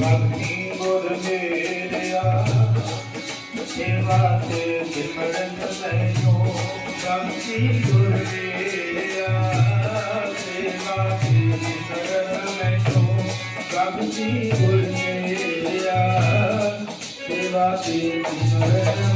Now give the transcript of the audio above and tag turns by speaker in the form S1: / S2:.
S1: भक्ति गुर मेरिया सेवा से सिमरन
S2: भक्ति गुर मेरिया सेवा से सिमरन भक्ति गुर मेरिया सेवा से सिमरन